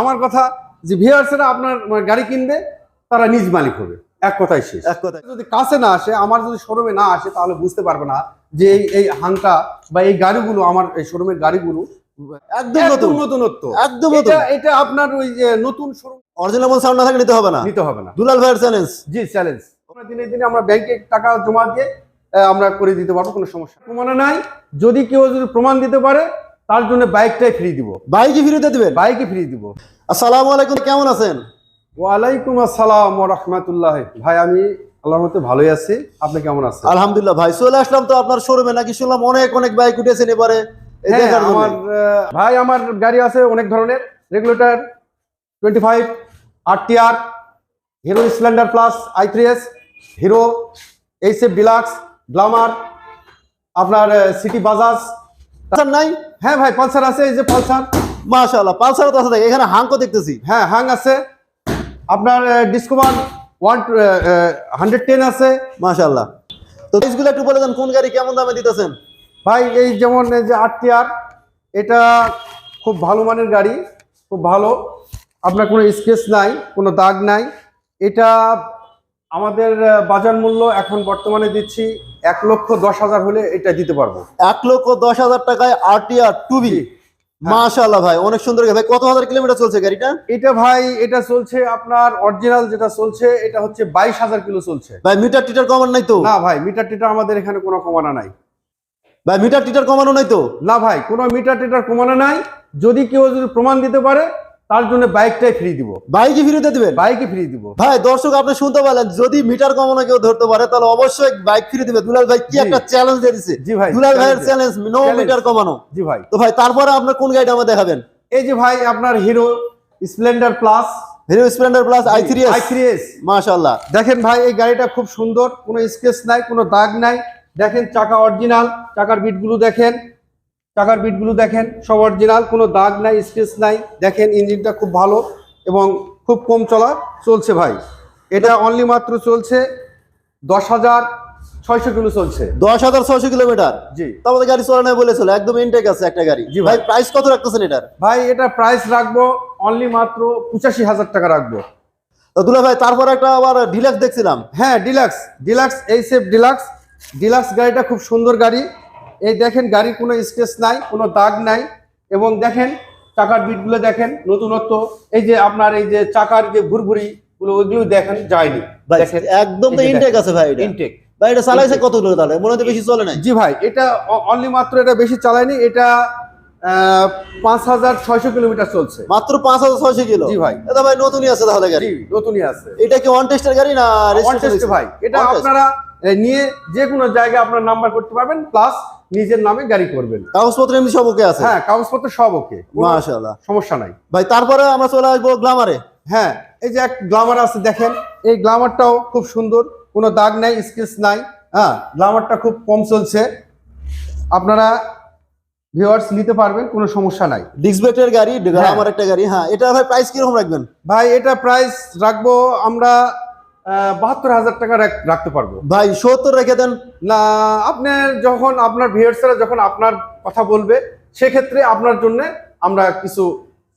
আমার কথা যে ভিউয়ার্সরা আপনার মানে গাড়ি কিনবে তারা নিজ মালিক হবে। এক কথাই শেষ। এক কথায়। যদি কাছে না আসে আমার যদি শোরুমে না আসে তাহলে বুঝতে পারবে না যে এই এই হাংটা বা এই গাড়িগুলো আমার এই শোরুমের গাড়িগুলো একদম একদম নতুন। নতুনত্ব। একদম এটা এটা আপনার ওই যে নতুন শোরুম অরিজিনাল সাউন্ড না থাকলে নিতে হবে না। নিতে হবে না। দুলাল ভাইয়ের চ্যালেঞ্জ জি চ্যালেঞ্জ আমরা দিনে দিনে আমরা ব্যাংকে টাকা জমা দিয়ে আমরা করে দিতে পারব কোনো সমস্যা প্রমাণে নাই। যদি কেউ যদি প্রমাণ দিতে পারে তার জন্য বাইকটাই ফ্রি দিব। বাইকে ফিরিয়ে দিবেন? বাইকে ফ্রি দিব। আসসালামু আলাইকুম কেমন আছেন? ওয়ালাইকুম আসসালাম ওয়া রাহমাতুল্লাহ। ভাই আমি আল্লাহর মতে ভালোই আছি। আপনি কেমন আছেন? আলহামদুলিল্লাহ ভাই চলে আসলাম তো আপনার শোরুমে নাকি শুনলাম অনেক অনেক বাইক উঠেছেন এবারে। এই হ্যাঁ, আমার ভাই আমার গাড়ি আছে অনেক ধরনের। Regulator twenty five RTR Hero Splendor plus I three S Hero H F Deluxe Glamour আপনার সিটি বাজাজ নাই? হ্যাঁ ভাই পালসার আছে এই যে পালসার। মাশাআল্লাহ পালসার তো আছে এখানে হাঙ্কো দেখতেছি। হ্যাঁ হাং আছে। আপনার ডিসকভার ওয়ান হান্ড্রেড টেন আছে। মাশাআল্লাহ। তো এইগুলো একটু বলে দেন কোন গাড়ি কেমন দামে দিতেছেন? ভাই এই যেমন এই যে আরটিআর এটা খুব ভালো মানের গাড়ি খুব ভালো। আপনার কোনো স্কেচ নাই কোনো দাগ নাই। এটা আমাদের বাজার মূল্য এখন বর্তমানে দিচ্ছি এক লক্ষ দশ হাজার হলে এটা দিতে পারব। এক লক্ষ দশ হাজার টাকায় আরটিআর টুবি মাশাআল্লাহ ভাই অনেক সুন্দর গাড়ি। ভাই কত হাজার কিলোমিটার চলছে গাড়িটা? এটা ভাই এটা চলছে আপনার অরিজিনাল যেটা চলছে এটা হচ্ছে বাইশ হাজার কিলো চলছে। ভাই মিটার টিটার কমানো নাই তো? না ভাই মিটার টিটার আমাদের এখানে কোনো কমানো নাই। ভাই মিটার টিটার কমানো নাই তো? না ভাই কোনো মিটার টিটার কমানো নাই। যদি কেউ যদি প্রমাণ দিতে পারে তার জন্য বাইকটাই ফ্রি দিব। বাইকে ফিরিয়ে দিবেন? বাইকে ফ্রি দিব। ভাই দর্শক আপনি শুনতে পারলেন যদি মিটার কমানো কেউ ধরতে পারে তাহলে অবশ্যই বাইক ফ্রি দিবে। দুলাল ভাই কি একটা চ্যালেঞ্জ দিয়ে দিছে। জি ভাই দুলাল ভাইয়ের চ্যালেঞ্জ নো মিটার কমানো। জি ভাই। তো ভাই তারপরে আপনার কোন গাড়িটা আমাকে দেখাবেন? এই যে ভাই আপনার Hero Splendor plus Hero Splendor plus I three I three S মাশাআল্লাহ। দেখেন ভাই এই গাড়িটা খুব সুন্দর কোনো স্কেচ নাই কোনো দাগ নাই। দেখেন চাকা অরিজিনাল চাকার বিটগুলো দেখেন। চাকার বিটগুলো দেখেন সব অরিজিনাল কোনো দাগ নাই স্কেচ নাই। দেখেন ইঞ্জিনটা খুব ভালো এবং খুব কম চলা চলছে ভাই। এটা অনলি মাত্র চলছে দশ হাজার ছয়শো কিলো চলছে। দশ হাজার ছয়শো কিলোমিটার? জি। তারপরে গাড়ি চলে নাই বলেছিল একদম ইনটেক আছে একটা গাড়ি। জি ভাই। প্রাইস কত রাখতেছেন এটার? ভাই এটা প্রাইস রাখব অনলি মাত্র পঁচাশি হাজার টাকা রাখব। তো দুলাল ভাই তারপরে একটা আবার ডিলাক্স দেখছিলাম। হ্যাঁ ডিলাক্স ডিলাক্স এই সেফ ডিলাক্স ডিলাক্স গাড়িটা খুব সুন্দর গাড়ি। এই দেখেন গাড়ির কোনো স্কেচ নাই কোনো দাগ নাই এবং দেখেন চাকার বিটগুলো দেখেন নতুনত্ব। এই যে আপনার এই যে চাকার যে ঘুরঘুরি গুলো ওইগুলো দেখেন যায়নি। একদম তো ইনটেক আছে ভাই ইনটেক ভাই এটা চালাইছে কত কিলো তাহলে? মনে বেশি চলে নাই। জি ভাই এটা অনলি মাত্র এটা বেশি চালায়নি এটা আহ, পাঁচ হাজার ছয়শো কিলোমিটার চলছে। মাত্র পাঁচ হাজার ছয়শো কিলো? জি ভাই। এটা ভাই নতুনই আছে তাহলে গাড়ি। নতুনই আছে। এটা কি ওয়ান টেস্টের গাড়ি না ভাই। এটা আপনারা নিয়ে যে কোনো জায়গায় আপনার নাম্বার করতে পারবেন প্লাস নিজের নামে গাড়ি করবেন। কাগজপত্র এমনি সব ওকে আছে? হ্যাঁ কাগজপত্র সব ওকে। মাশাআল্লাহ। সমস্যা নাই। ভাই তারপরে আমরা চলে আসব গ্লামারে। হ্যাঁ এই যে এক গ্লামার আছে দেখেন। এই গ্লামারটাও খুব সুন্দর কোনো দাগ নাই স্কেচ নাই। হ্যাঁ গ্লামারটা খুব কম চলছে। আপনারা ভিউয়ার্স নিতে পারবেন কোনো সমস্যা নাই। ডিসব্রেকের গাড়ি গ্লামার একটা গাড়ি হ্যাঁ এটা ভাই প্রাইস কীরকম রাখবেন? ভাই এটা প্রাইস রাখব আমরা বাহাত্তর হাজার টাকা রাখ- রাখতে পারব। ভাই সত্তর রেখে দেন। না আপনার যখন আপনার ভিউয়ার্সরা যখন আপনার কথা বলবে সেক্ষেত্রে আপনার জন্য আমরা কিছু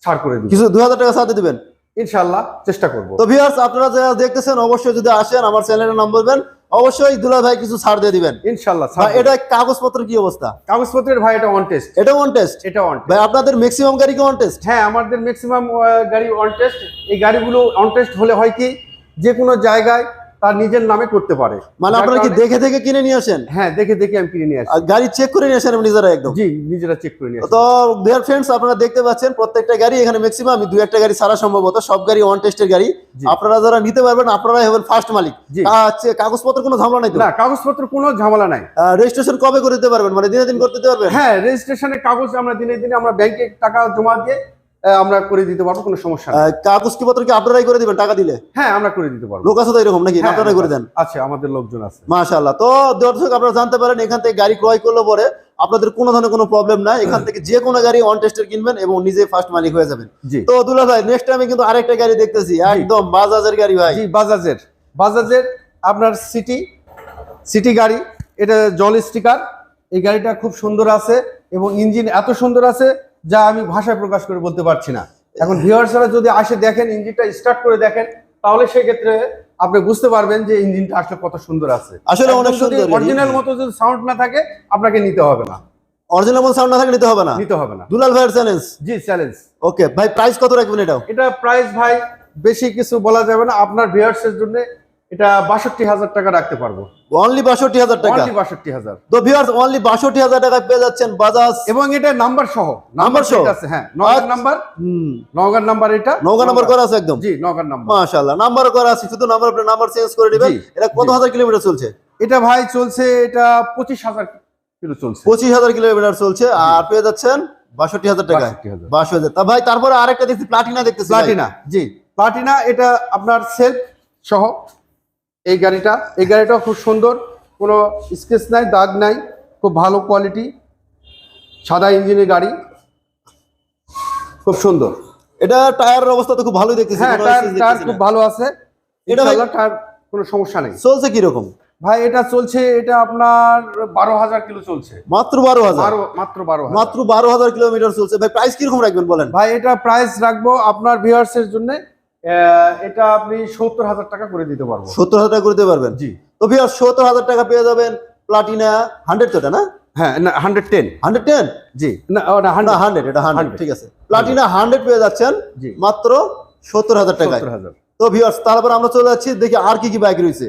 ছাড় করে দিব। কিছু দুই হাজার টাকা সাথে দিবেন? ইনশাল্লাহ চেষ্টা করব। তো ভিউয়ার্স আপনারা যারা দেখতেছেন অবশ্যই যদি আসেন আমার চ্যানেলের নাম বলবেন অবশ্যই দুলা ভাই কিছু ছাড় দিয়ে দিবেন। ইনশাল্লাহ এটা কাগজপত্র কি অবস্থা? কাগজপত্রের ভাই এটা অন টেস্ট এটা ওয়ান টেস্ট এটা অন ভাই আপনাদের ম্যাক্সিমাম গাড়ি কি ওয়ান টেস্ট হ্যাঁ আমাদের ম্যাক্সিমাম গাড়ি অন টেস্ট এই গাড়িগুলো অন টেস্ট হলে হয় কি যে কোনো জায়গায় তার নিজের নামে করতে পারে। মানে আপনারা কি দেখে দেখে কিনে নিয়ে আসেন? হ্যাঁ দেখে দেখে আমি কিনে নিয়ে আসি। আর গাড়ি চেক করে নিয়ে আসেন নিজেরা একদম? জি নিজেরা চেক করে নিয়ে আসি। তো ডিয়ার ফ্রেন্ডস আপনারা দেখতে পাচ্ছেন প্রত্যেকটা গাড়ি এখানে ম্যাক্সিমাম আমি দুই একটা গাড়ি ছাড়া সম্ভবত সব গাড়ি ওয়ান টেস্টের গাড়ি। আপনারা যারা নিতে পারবেন আপনারাই হবেন ফার্স্ট মালিক। আচ্ছা কাগজপত্র কোনো ঝামেলা নাই তো? না কাগজপত্র কোনো ঝামেলা নাই। রেজিস্ট্রেশন কবে করে দিতে পারবেন? মানে দিনে দিন করতে দিতে পারবেন? হ্যাঁ রেজিস্ট্রেশনের কাগজ আমরা দিনে দিনে আমরা ব্যাংকে টাকা জমা দিয়ে আমরা করে দিতে পারব কোনো সমস্যা নেই। কাগজ কি পত্র কি আপনারাই করে দিবেন টাকা দিলে? হ্যাঁ আমরা করে দিতে পারব। লোক আছে তো এরকম নাকি? হ্যাঁ, আপনারাই করে দেন। আছে আমাদের লোকজন আছে। মাশাআল্লাহ। তো দর্শক আপনারা জানতে পারেন এখান থেকে গাড়ি ক্রয় করলে পরে আপনাদের কোনো ধরনের কোনো প্রবলেম নাই। এখান থেকে যে কোনো গাড়ি অন টেস্টের কিনবেন এবং নিজে ফার্স্ট মালিক হয়ে যাবেন। তো দুলা ভাই নেক্সট টাইমে কিন্তু আরেকটা গাড়ি দেখতেছি। একদম বাজাজের গাড়ি ভাই। জি বাজাজের। বাজাজের আপনার সিটি সিটি গাড়ি। এটা জল স্টিকার এই গাড়িটা খুব সুন্দর আছে এবং ইঞ্জিন এত সুন্দর আছে যা আমি ভাষায় প্রকাশ করে বলতে পারছি না। এখন ভিউয়ার্সরা যদি আসে দেখেন ইঞ্জিনটা স্টার্ট করে দেখেন তাহলে সেক্ষেত্রে আপনি বুঝতে পারবেন যে ইঞ্জিনটা আসলে কত সুন্দর আছে। আসলে অনেক সুন্দর অরিজিনাল মতো যদি সাউন্ড না থাকে আপনাকে নিতে হবে না। অরিজিনাল সাউন্ড না থাকলে নিতে হবে না? নিতে হবে না। দুলাল ভাইয়ের চ্যালেঞ্জ জি চ্যালেঞ্জ ওকে ভাই প্রাইস কত রাখবেন এটাও? এটা প্রাইস ভাই বেশি কিছু বলা যাবে না। আপনার ভিউয়ার্সের জন্য এটা বাষট্টি হাজার টাকা রাখতে পারব। অনলি বাষট্টি হাজার টাকা? অনলি বাষট্টি হাজার। তো ভিউয়ার্স অনলি বাষট্টি হাজার টাকায় পেয়ে যাচ্ছেন বাজাজ। এবং এটা নাম্বার সহ। নাম্বার সহ? আছে হ্যাঁ। নগর আচ্ছা। নাম্বার হুম। নগর নাম্বার এটা? নাম্বার করা আছে একদম? জি নগর নাম্বার মাশাআল্লাহ নাম্বার করা আছে শুধু নাম্বার আপনি নাম্বার চেঞ্জ করে দিবেন এটা কত হাজার কিলোমিটার চলছে? এটা ভাই চলছে এটা পঁচিশ হাজার কিলো চলছে। পঁচিশ হাজার কিলোমিটার চলছে আর পেয়ে যাচ্ছেন বাষট্টি হাজার টাকা বাষট্টি হাজার। তা ভাই তারপরে আরেকটা দেখছি প্লাটিনা দেখতেছি প্লাটিনা জি। প্লাটিনা এটা আপনার সেলফ সহ। এই গাড়িটা এই গাড়িটাও খুব সুন্দর কোনো স্কেচ নাই দাগ নাই খুব ভালো কোয়ালিটি সাদা ইঞ্জিনের গাড়ি খুব সুন্দর। এটা টায়ারের অবস্থা তো খুব ভালোই দেখতেছি হ্যাঁ টায়ার টায়ার খুব ভালো আছে এটা টায়ার কোনো সমস্যা নেই। চলছে কীরকম? ভাই এটা চলছে এটা আপনার বারো হাজার কিলো চলছে। মাত্র বারো হাজার? মাত্র বারো হাজার। মাত্র বারো হাজার কিলোমিটার চলছে। ভাই প্রাইস কীরকম রাখবেন বলেন? ভাই এটা প্রাইস রাখব আপনার ভিউয়ার্সের জন্য এটা আপনি সত্তর হাজার টাকা করে দিতে পারব। সত্তর হাজার টাকা করে দিতে পারবেন? জি। তো ভিউয়ার সত্তর হাজার টাকা পেয়ে যাবেন প্লাটিনা হান্ড্রেড তো না? হ্যাঁ না হান্ড্রেড টেন হান্ড্রেড টেন জি। না ও না না হান্ড্রেড হান্ড্রেড এটা হান্ড্রেড ঠিক আছে। প্লাটিনা হান্ড্রেড পেয়ে যাচ্ছেন জি। মাত্র সত্তর হাজার তো ভিউয়ার্স তারপর আমরা চলে যাচ্ছি দেখি আর কি কি বাইক রয়েছে।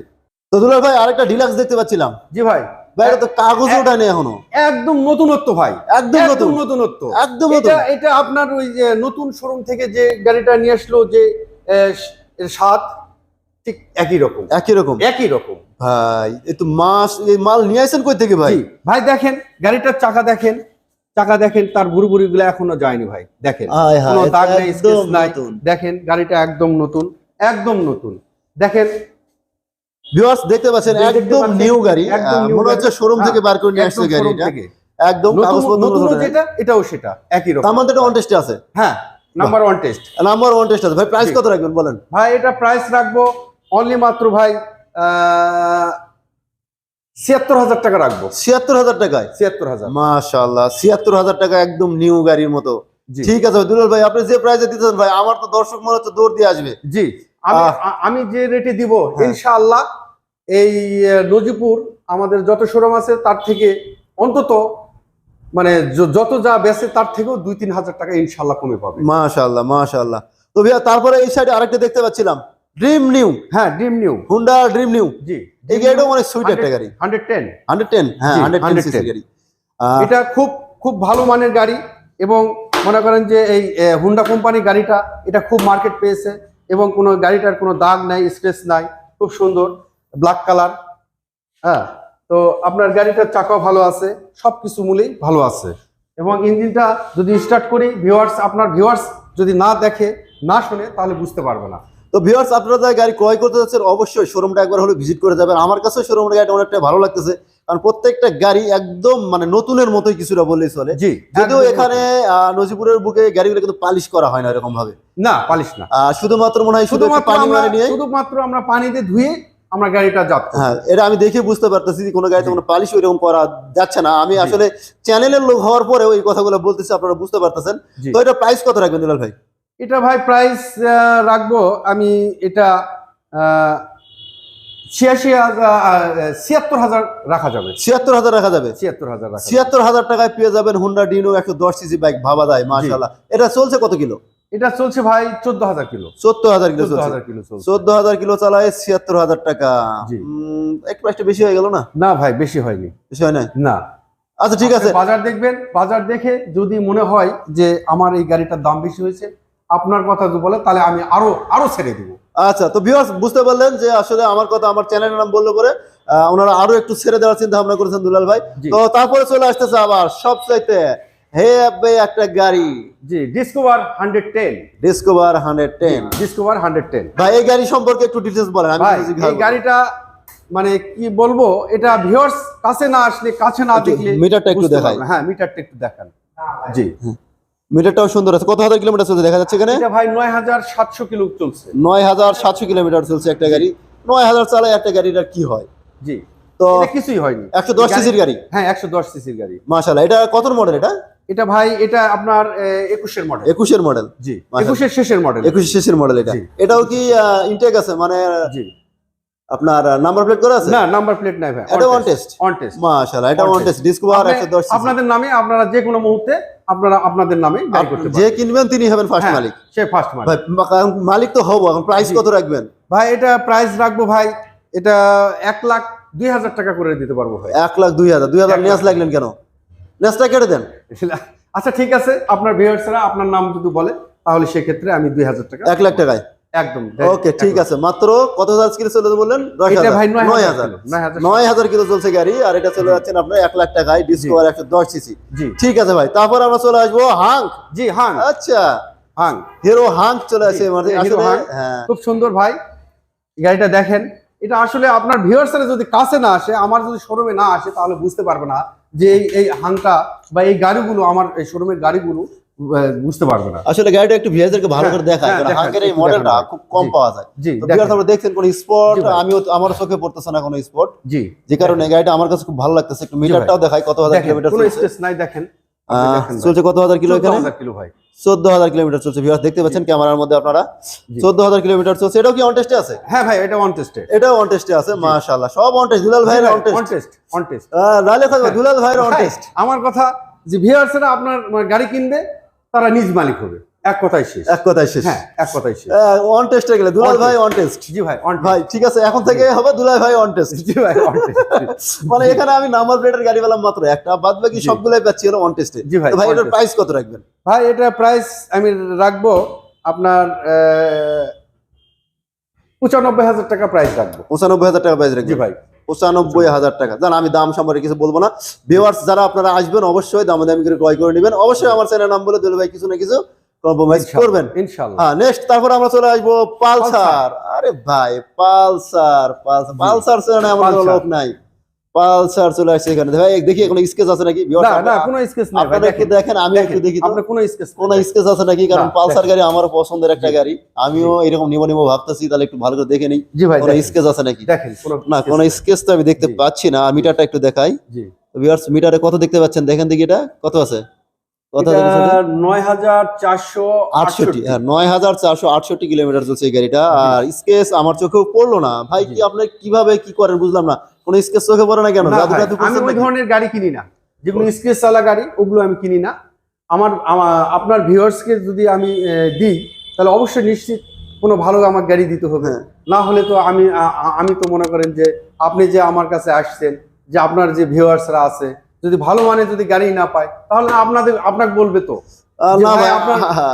তো দুলাল ভাই আরেকটা ডিলাক্স দেখতে পাচ্ছিলাম। জি ভাই। তো কাগজ ওঠায় নেই এখনও। একদম নতুনত্ব ভাই। একদম নতুন। নতুনত্ব। একদম এটা আপনার ওই যে নতুন শোরুম থেকে যে গাড়িটা নিয়ে আসলো যে স্বাদ ঠিক একই রকম। একই রকম। একই রকম। ভাই এই তো মাস এই মাল নিয়ে আসেন কই থেকে ভাই? ভাই দেখেন গাড়িটার চাকা দেখেন চাকা দেখেন তার বুড়ি বুড়ি গুলো এখনও যায়নি ভাই দেখেন। কোনো দাগ নেই স্কেচ নাই। দেখেন গাড়িটা একদম নতুন একদম নতুন। দেখেন ভিউয়ার্স দেখতে পাচ্ছেন একদম নিউ গাড়ি। মনে হচ্ছে শোরুম থেকে হ্যাঁ, বার করে নিয়ে আসছে একদম গাড়ি এটা একদম নতুন। যেটা এটাও সেটা একই রকম। আমাদের অন টেস্টে আছে। হ্যাঁ। Number one test number one test আছে। ভাই প্রাইস কত রাখবেন বলেন? ভাই এটা প্রাইস রাখব অনলি মাত্র ভাই ছিয়াত্তর হাজার টাকা রাখব। ছিয়াত্তর হাজার টাকায়? ছিয়াত্তর হাজার। মাশাআল্লাহ ছিয়াত্তর হাজার টাকা একদম নিউ গাড়ির মতো। জি। ঠিক আছে ভাই, দুলাল ভাই আপনি যে দিতেছেন ভাই আমার তো দর্শক মনে হচ্ছে দৌড় দিয়ে আসবে। জি। আমি যে রেটে দিব হ্যাঁ। ইনশাআল্লাহ এই নজিপুর আমাদের যত শোরুম আছে তার থেকে অন্তত মানে যত যা বেচে তার থেকেও দুই তিন হাজার টাকা ইনশাল্লাহ কমে পাবে। মাশাআল্লাহ মাশাআল্লাহ তো ভাইয়া তারপরে এই সাইডে আরেকটা দেখতে পাচ্ছিলাম। ড্রিম নিউ হ্যাঁ Dream new Honda Dream new জি। এই গাড়িটাও অনেক সুইট একটা গাড়ি। হান্ড্রেড টেন হান্ড্রেড টেন হ্যাঁ হান্ড্রেড টেন 110 সিসি গাড়ি। এটা খুব খুব ভালো মানের গাড়ি এবং মনে করেন যে এই হুন্ডা কোম্পানি গাড়িটা এটা খুব মার্কেট পেয়েছে এবং কোনো গাড়িটার কোনো দাগ নাই স্ক্রেচ নাই খুব সুন্দর ব্ল্যাক কালার হ্যাঁ। তো আপনার গাড়িটার চাকাও ভালো আছে সব কিছু মূলেই ভালো আছে। এবং ইঞ্জিনটা যদি স্টার্ট করি ভিউয়ার্স আপনার ভিউয়ার্স যদি না দেখে না শুনে তাহলে বুঝতে পারবে না। তো ভিউয়ার্স আপনারা যারা গাড়ি ক্রয় করতে যাচ্ছেন অবশ্যই শোরুমটা একবার হলে ভিজিট করে যাবেন। আমার কাছেও শোরুমের গাড়িটা অনেকটা ভালো লাগতেছে কারণ প্রত্যেকটা গাড়ি একদম মানে নতুনের মতোই কিছুটা বললেই চলে। জি যদিও এখানে নজিপুরের বুকে গাড়িগুলো কিন্তু পালিশ করা হয় না এরকম ভাবে না পালিশ না। শুধুমাত্র মনে হয় শুধু শুধুমাত্র পানি নিয়ে। শুধুমাত্র আমরা পানিতে ধুয়ে আমরা গাড়িটা যাত্রা হ্যাঁ এটা আমি দেখে বুঝতে পারতেছি যে কোনো গাড়িতে। কোনো পালিশ করা যাচ্ছে না। আমি আসলে চ্যানেলের লোক হওয়ার পরেও এই কথাগুলো বলতেছি আপনারা বুঝতে পারতেছেন। তো এটা প্রাইস কত রাখবেন দুলাল ভাই? এটা ভাই প্রাইস রাখব আমি এটা ছিয়াশি ছিয়াত্তর হাজার রাখা যাবে। ছিয়াত্তর হাজার রাখা যাবে? ছিয়াত্তর হাজার। ছিয়াত্তর হাজার টাকায় পেয়ে যাবেন হুন্ডা ডিনো একশো দশ সিসি বাইক ভাবা দেয় মাশাল্লাহ এটা চলছে কত কিলো? এটা চলছে ভাই চোদ্দ হাজার কিলো। চোদ্দ হাজার কিলো চোদ্দ হাজার কিলো চোদ্দ হাজার কিলো চালায় ছিয়াত্তর হাজার টাকা। একটু প্রাইসটা বেশি হয়ে গেল না? না ভাই বেশি হয়নি। বেশি হয় না না। আচ্ছা ঠিক আছে। বাজার দেখবেন বাজার দেখে যদি মনে হয় যে আমার এই গাড়িটার দাম বেশি হয়েছে আপনার কথা যদি বলে তাহলে আমি আরও আরও ছেড়ে দিব। আচ্ছা তো ভিউয়ার্স বুঝতে পারলেন যে আসলে আমার কথা আমার চ্যানেলের নাম বলল পরে আহ, ওনারা আরও একটু ছেড়ে দেওয়ার চিন্তা ভাবনা করেছেন দুলাল ভাই। তো তারপরে চলে আসতেছে আবার সব চাইতে হে আব্বে একটা গাড়ি। জি Discover hundred ten Discover hundred ten Discover hundred ten ভাই এই গাড়ি সম্পর্কে একটু ডিটেলস বলেন আমি এই গাড়িটা মানে কি বলব এটা ভিউয়ার্স কাছে না আসলে কাছে না দেখলে মিটারটা একটু দেখাই। হ্যাঁ মিটারটা একটু দেখান। জি। মিটারটাও সুন্দর আছে। কত হাজার কিলোমিটার চলছে দেখা যাচ্ছে এখানে? এটা ভাই নয় হাজার সাতশো কিলো চলছে। নয় হাজার সাতশো কিলোমিটার চলছে একটা গাড়ি। নয় হাজার চালায় একটা গাড়িটা কি হয়? জি। তো এটা কিছুই হয়নি। একশো দশ সিসির গাড়ি? হ্যাঁ একশো দশ সিসির গাড়ি। মাশাল্লাহ এটা কত মডেল এটা? এটা ভাই এটা আপনার একুশের মডেল একুশের মডেল জি একুশের শেষের মডেল একুশের শেষের মডেল এটা। এটাও কি ইনটেক আছে? মানে জি। আপনার নাম্বার প্লেট করা আছে? না নাম্বার প্লেট নাই ভাই। এটা অন টেস্ট অন টেস্ট মাশাআল্লাহ এটা অন টেস্ট ডিসকভার 110 আপনাদের নামে আপনারা যে কোনো মুহূর্তে আপনারা আপনাদের নামে গাড়ি করতে যে কিনবেন তিনি হবেন ফার্স্ট হ্যাঁ, মালিক। সে ফার্স্ট মালিক। ভাই মালিক তো হব এখন প্রাইস কত রাখবেন? ভাই এটা প্রাইস রাখব ভাই এটা এক লাখ দুই হাজার টাকা করে দিতে পারব ভাই। এক লাখ দুই হাজার। দুই হাজার এক লাগলেন কেন? নেসটা কেটে দেন। আচ্ছা ঠিক আছে। আপনার ভিউয়ার্সরা আপনার নাম যদি বলে তাহলে সেক্ষেত্রে আমি দুই হাজার টাকা এক লাখ টাকায়? একদম ওকে ঠিক আছে। মাত্র কত হাজার কিলো চলে বললেন? নয় হাজার। কিলো, নয় হাজার কিলো। চলছে গাড়ি আর এটা চলে যাচ্ছেন আপনার এক লাখ টাকায় ডিসকভার একশো দশ সিসি ঠিক আছে ভাই তারপর আমরা চলে আসব হাং জি হাং আচ্ছা। হাং হিরো হাং চলে আসে। হ্যাঁ। খুব সুন্দর ভাই গাড়িটা দেখেন। এটা আসলে আপনার ভিউয়ার্সরা যদি কাছে না আসে আমার যদি শোরুমে না আসে তাহলে বুঝতে পারবে না। যে এই হাঙ্কা হাংটা বা এই গাড়িগুলো আমার এই শোরুমের গাড়িগুলো বুঝতে পারবে না। আসলে গাড়িটা একটু ভিআইদেরকে ভালো হ্যাঁ, করে দেখায় হ্যাঁ, কারণ হাঙ্গের এই মডেলটা খুব কম পাওয়া যায়। জি তো দেখেন। আপনারা আমরা দেখছেন কোন স্পট আমি আমিও আমার চোখে পড়তেছে না কোনো স্পট জি যে কারণে গাড়িটা আমার কাছে খুব ভালো লাগতেছে একটু মিটারটাও দেখায় কত হাজার কিলোমিটার কোনো স্টেজ নাই দেখেন। চলছে কত হাজার কিলো এখানে? কিলো ভাই। চোদ্দ হাজার কিলোমিটার চলছে ভিউয়ার্স দেখতে পাচ্ছেন ক্যামেরার মধ্যে আপনারা। চোদ্দ হাজার কিলোমিটার চলছে এটাও কি অন টেস্টে আছে? হ্যাঁ ভাই এটা অন টেস্টে এটাও অন টেস্টে আছে মাশাআল্লাহ সব অন টেস্ট দুলাল ভাইয়ের on on test test on test লালে থাকবে দুলাল ভাইয়ের অন টেস্ট আমার কথা যে ভিউয়ার্সরা আপনার গাড়ি কিনবে তারা নিজ মালিক হবে। এক কথাই শেষ। এক কথায় শেষ। হ্যাঁ এক কথাই শেষ। অন টেস্টে গেলে দুলাল ভাই অন টেস্ট জি ভাই অন ভাই ঠিক আছে এখন থেকে হবে দুলাল ভাই অন টেস্ট জি ভাই অন টেস্ট মানে এখানে আমি নাম্বার প্লেটের গাড়ি পেলাম মাত্র একটা বাদ বাকি সবগুলাই পাচ্ছি হলো অন টেস্টে জি ভাই, ভাই এটার প্রাইস কত রাখবেন? ভাই এটা প্রাইস আমি রাখব আপনার পঁচানব্বই হাজার টাকা প্রাইস রাখব। পঁচানব্বই হাজার টাকা প্রাইস জি ভাই। পঁচানব্বই হাজার টাকা। জান আমি দাম সম্পর্কে কিছু বলব না। ভিউয়ার্স যারা আপনারা আসবেন অবশ্যই দাম দামি করে ক্রয় করে নেবেন। অবশ্যই আমার চ্যানেল নাম বলে দুলাল ভাই কিছু না কিছু কম্প্রোমাইজ করবেন? ইনশাল্লাহ। হ্যাঁ নেক্সট তারপর আমরা চলে আসব পালসার। আরে ভাই পালসার পালসার। পালসার ছাড়া এমন লোক নাই। পালসার চলে আসছে এখানে। ভাই দেখি কোনো স্কেচ আছে নাকি? না না কোনো স্কেচ নাই আপনারা একটু দেখেন। দেখেন আমি একটু দেখি তো। কোনো স্কেচ কোন স্কেচ আছে নাকি? কারণ পালসার গাড়ি আমার পছন্দের একটা গাড়ি। আমিও এরকম নিব নিব ভাবতেছি তাহলে একটু ভালো করে দেখে নিই। কোন দেখেন। স্কেচ আছে নাকি? দেখেন না কোন স্কেচ তো আমি দেখতে পাচ্ছি না মিটারটা একটু দেখাই। জি। ভিউয়ার্স মিটারে কত দেখতে পাচ্ছেন? দেখেন দেখি এটা কত আছে? কিলোমিটার চলছে এই গাড়িটা। আর স্কেচ আমার চোখেও পড়ল না। ভাই কি জি। কীভাবে কি করেন বুঝলাম না। কোন স্কেচ চোখে পড়ে না কেন? না জাদু ভাই, টাদু আমি ওই ধরনের গাড়ি কিনি না। যেগুলো স্কেচ চালা গাড়ি ওগুলো আমি কিনি না। আমার আমা- আপনার ভিউয়ার্সকে যদি আমি দিই তাহলে অবশ্যই নিশ্চিত কোনো ভালো আমার গাড়ি দিতে হবে। হ্যাঁ। না হলে তো আমি আমি তো মনে করেন যে আপনি যে আমার কাছে আসছেন যে আপনার যে ভিউয়ার্সরা আছে যদি ভালো মানে যদি গাড়ি না পায় তাহলে আপনাদের আপনাকে বলবে তো।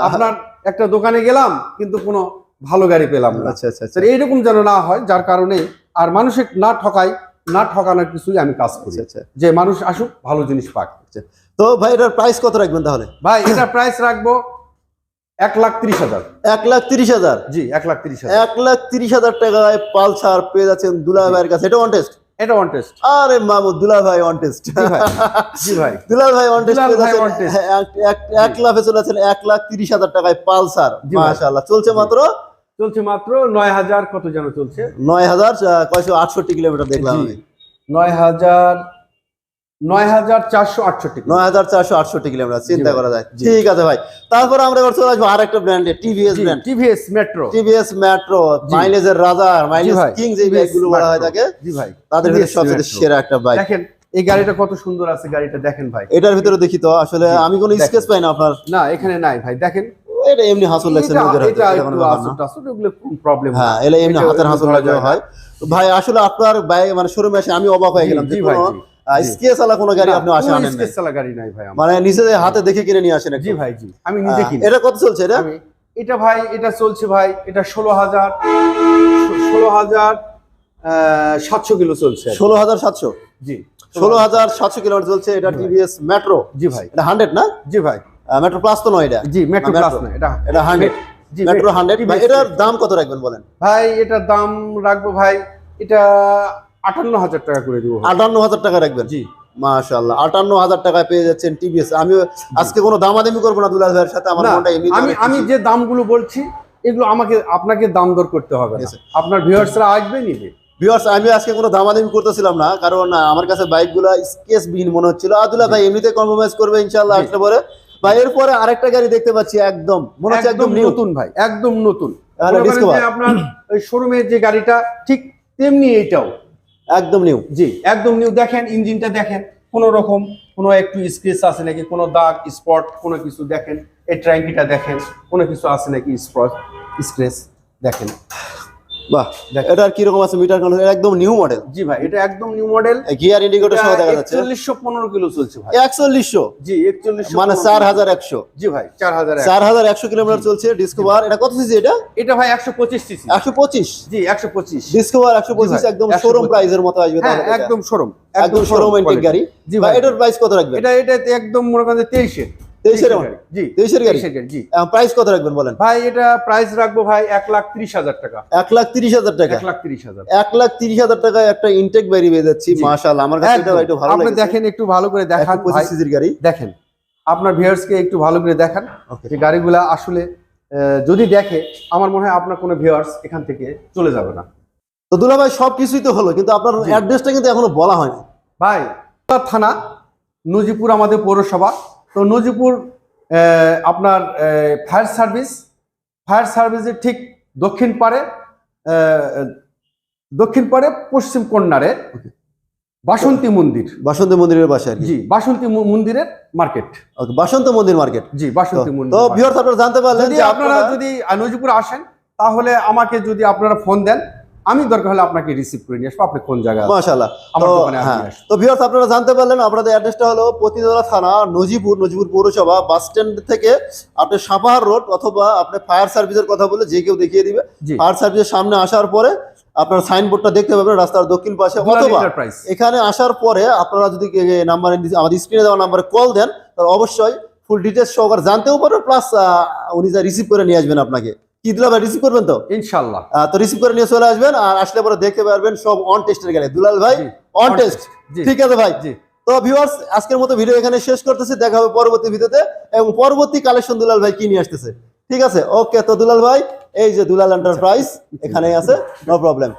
আপনার একটা দোকানে গেলাম কিন্তু কোনো ভালো গাড়ি পেলাম না। আচ্ছা আচ্ছা আচ্ছা। এইরকম যেন না হয় যার কারণে আর মানুষের না ঠকাই না ঠকানোর কিছুই আমি কাজ করি। আচ্ছা, আচ্ছা। যে মানুষ আসুক ভালো জিনিস পাক। তো ভাই এটার প্রাইস কত রাখবেন তাহলে? ভাই এটা প্রাইস রাখব এক লাখ তিরিশ হাজার। এক লাখ তিরিশ হাজার? জি এক লাখ তিরিশ হাজার। এক লাখ তিরিশ হাজার টাকায় পালসার পেয়ে যাচ্ছেন দুলা ভাইয়ের কাছে। এটা অন টেস্ট এটা ওয়ান টেস্ট আরে মামু দুলা ভাই টেস্ট জি ভাই জি ভাই। দুলাল ভাই অন টেস্ট। হ্যাঁ, এক- লাখে চলে যাচ্ছেন এক লাখ তিরিশ হাজার টাকায় পালসার মাশাআল্লাহ। চলছে মাত্র? চলছে মাত্র নয় হাজার কত যেন চলছে? নয় হাজার কয়শো আটষট্টি কিলোমিটার দেখলাম আমি। নয় হাজার নয় হাজার চারশো আটষট্টি নয় হাজার চারশো আটষট্টি কিলোমিটার চিন্তা করা যায়। ঠিক আছে ভাই। তারপর আমরা এবার চলে আসব আরেকটা ব্র্যান্ডে TVS brand TVS Metro TVS Metro মাইলেজের রাজার মাইলেজ কিং যে বাইকগুলো বলা হয় Metro। জি ভাই তাদের ভিতরে সবচেয়ে সেরা একটা বাইক দেখেন এই গাড়িটা কত সুন্দর আছে গাড়িটা দেখেন ভাই। এটার ভিতরে দেখি তো আসলে আমি কোনো স্কেচ পাই না আপনার। না এখানে নাই ভাই দেখেন। এটা এমনি হাসল লাগছে লোকের এটা এটা একটু ব্যাপার না। আসল টাসল, প্রবলেম হ্যাঁ এমনি হাতের হাসল না। হয় ভাই আসলে আপনার বাইক মানে শোরুমে এসে আমি অবাক হয়ে গেলাম জি ভাই কোনো। স্কেচ আলা কোনো গাড়ি আপনি আসে আনেন স্কেচ চালা গাড়ি নাই ভাই মানে নিজে হাতে দেখে কিনে নিয়ে আসেন। জি ভাই জি। আমি নিজে কিনি। এটা কত চলছে এটা? এটা ভাই এটা চলছে ভাই এটা ষোলো হাজার ষোলো হাজার সাতশো কিলো চলছে। ষোলো হাজার সাতশো? জি। ষোলো হাজার সাতশো কিলোমিটার চলছে এটা টিভিএস মেট্রো জি ভাই। এটা হান্ড্রেড না? জি ভাই। মেট্রো প্লাস তো নয় এটা। জি মেট্রো প্লাস না এটা এটা হান্ড্রেড মেট্রো হান্ড্রেড এটার দাম কত রাখবেন বলেন? ভাই এটার দাম রাখব ভাই এটা আটান্ন হাজার টাকা করে দিব আটান্ন হাজার টাকা রাখবেন? জি। মাশাআল্লাহ আটান্ন হাজার টাকায় পেয়ে যাচ্ছেন টিভিএস আমিও আজকে কোনো দামাদামি করব না দুলাল ভাইয়ের সাথে আমার মনটা এমনি আমি আমি যে দামগুলো বলছি এগুলো আমাকে আপনাকে দাম দর করতে হবে. আপনার ভিউয়ার্সরা আসবে নিবে। ভিউয়ার্স আমি আজকে কোনো দামাদামি করতেছিলাম না কারণ আমার কাছে বাইকগুলো স্কেচ বিহীন মনে হচ্ছিল। আদুল্লাহ ভাই এমনিতে কম্প্রোমাইজ করবে ইনশাআল্লাহ জি। আসলে পরে। ভাই এরপরে আরেকটা গাড়ি দেখতে পাচ্ছি একদম মনে হচ্ছে একদম নতুন ভাই একদম নতুন। আপনার ওই শোরুমের যে গাড়িটা ঠিক তেমনি এইটাও একদম নিউ জি, একদম নিউ দেখেন ইঞ্জিনটা দেখেন, কোনো রকম কোনো একটু স্ক্রেচ আছে নাকি? কোনো দাগ স্পট কোনো কিছু দেখেন। এই ট্র্যাঙ্কিটা দেখেন, কোনো কিছু আছে নাকি? স্পট স্ক্রেচ দেখেন। বাহ। এটার কীরকম আছে মিটার কন্ট্রোল একদম নিউ মডেল জি ভাই এটা একদম নিউ মডেল গিয়ার ইন্ডিকেটর সহ দেখা যাচ্ছে। একচল্লিশশো পনেরো কিলো চলছে ভাই। জি মানে চার হাজার একশো। জি ভাই চার হাজার এক। চার হাজার একশো কিলোমিটার চলছে ডিসকভার এটা কত সিসি এটা? এটা ভাই সিসি জি একশো পঁচিশ। ডিসকভার একশো পঁচিশ ভাই, একদম শোরুম প্রাইসের মতো আসবে হ্যাঁ তাহলে। একদম শোরুম একদম শোরুম এন্টিক গাড়ি। জি ভাই এটার প্রাইস কত রাখবেন? এটা এটা একদম মনে করেন তেইশের তেইশের মডেল জি। তেইশের গাড়ি? জি। প্রাইস কত রাখবেন বলেন? ভাই এটা প্রাইস রাখব ভাই এক লাখ ত্রিশ হাজার টাকা। এক লাখ তিরিশ হাজার টাকা? এক লাখ ত্রিশ হাজার। এক লাখ তিরিশ হাজার টাকায় একটা ইনটেক বাইরে পেয়ে যাচ্ছি জি। আমার কাছে এটা একটু ভালো আপনি দেখেন একটু ভালো করে দেখান গাড়ি। দেখেন আপনার ভিউয়ার্সকে একটু ভালো করে দেখান। যে গাড়িগুলা আসলে যদি দেখে আমার মনে হয় আপনার কোনো ভিউয়ার্স এখান থেকে চলে যাবে না। তো দুলা ভাই সবকিছুই তো হলো কিন্তু আপনার। অ্যাড্রেসটা কিন্তু এখনও বলা হয়নি। ভাই থানা নজিপুর আমাদের পৌরসভা। তো নজিপুর আপনার ফায়ার সার্ভিস ফায়ার সার্ভিসের ঠিক দক্ষিণ পারে দক্ষিণ পারে পশ্চিম কন্যারে বাসন্তী মন্দির। বাসন্তী মন্দিরের পাশে জি বাসন্তী মন্দিরের মার্কেট ওকে বাসন্ত মন্দির মার্কেট জি বাসন্তী মন্দির তো ভিউয়ার্স আপনারা জানতে পারলেন যদি যে আপনারা যদি নজিপুর আসেন তাহলে আমাকে যদি আপনারা ফোন দেন আমি দরকার হলে আপনাকে রিসিভ করে নিয়ে আসব। আপনি কোন জায়গায় আছেন। মাশাআল্লাহ। তো দোকানে হ্যাঁ। তো ভিউয়ার্স আপনারা জানতে পারলেন আপনাদের অ্যাড্রেসটা হলো পতিতলা থানা নজিপুর নজিপুর পৌরসভা বাস স্ট্যান্ড থেকে আপনি সাপাহার রোড অথবা আপনি ফায়ার সার্ভিসের কথা বলে যে কেউ দেখিয়ে দিবে। ফায়ার সার্ভিসের সামনে আসার পরে আপনার সাইনবোর্ডটা দেখতে পাবেন রাস্তার দক্ষিণ পাশে। অথবা এখানে আসার পরে আপনারা যদি নাম্বারে আমাদের স্ক্রিনে দেওয়া নাম্বারে কল দেন তাহলে অবশ্যই ফুল ডিটেলস সহকারে জানতেও পারবেন প্লাস উনি যা রিসিভ করে নিয়ে আসবেন আপনাকে। কি রিসিভ করবেন তো? ইনশাল্লাহ তো রিসিভ করে নিয়ে চলে আসবেন আর আসলে পরে দেখতে পারবেন সব অন টেস্টের গেলে দুলাল ভাই অন টেস্ট ঠিক আছে ভাই। জি। তো ভিউয়ার্স আজকের মতো ভিডিও এখানে শেষ করতেছি। দেখা হবে পরবর্তী ভিডিওতে এবং পরবর্তী কালেকশন দুলাল ভাই কি নিয়ে আসতেছে। ঠিক আছে? ওকে তো দুলাল ভাই এই যে দুলাল এন্টারপ্রাইজ এখানেই আছে। No problem